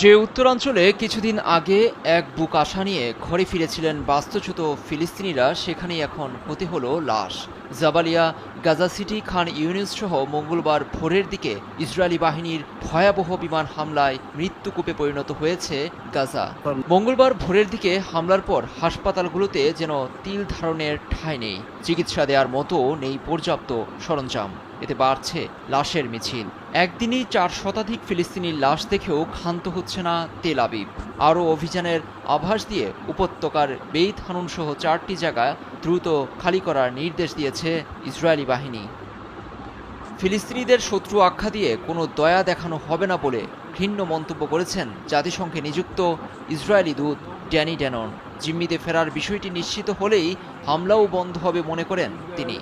যে উত্তরাঞ্চলে কিছুদিন আগে এক বুক আশা নিয়ে ঘরে ফিরেছিলেন বাস্তুচ্যুত ফিলিস্তিনিরা, সেখানেই এখন হতে হলো লাশ। Jabalia Gaza City, Khan Younis সহ মঙ্গলবার ভোরের দিকে ইসরায়েলি বাহিনীর ভয়াবহ বিমান হামলায় মৃত্যুকূপে পরিণত হয়েছে গাজা। মঙ্গলবার ভোরের দিকে হামলার পর হাসপাতালগুলোতে যেন তিল ধারণের ঠাঁই নেই। চিকিৎসা দেওয়ার মতো নেই পর্যাপ্ত সরঞ্জাম। এতে বাড়ছে লাশের মিছিল। একদিনই চার শতাধিক ফিলিস্তিনির লাশ দেখেও ক্ষান্ত হচ্ছে না তেল আবিব। আরও অভিযানের আভাস দিয়ে উপত্যকার বেইত হানুন সহ চারটি জায়গা দ্রুত খালি করার নির্দেশ দিয়েছে ইসরায়েলি বাহিনী। ফিলিস্তিনিদের শত্রু আখ্যা দিয়ে কোনো দয়া দেখানো হবে না বলে ঘৃণ্য মন্তব্য করেছেন জাতিসংঘে নিযুক্ত ইসরায়েলি দূত ড্যানি ড্যানন। জিম্মিতে ফেরার বিষয়টি নিশ্চিত হলেই হামলাও বন্ধ হবে মনে করেন তিনি।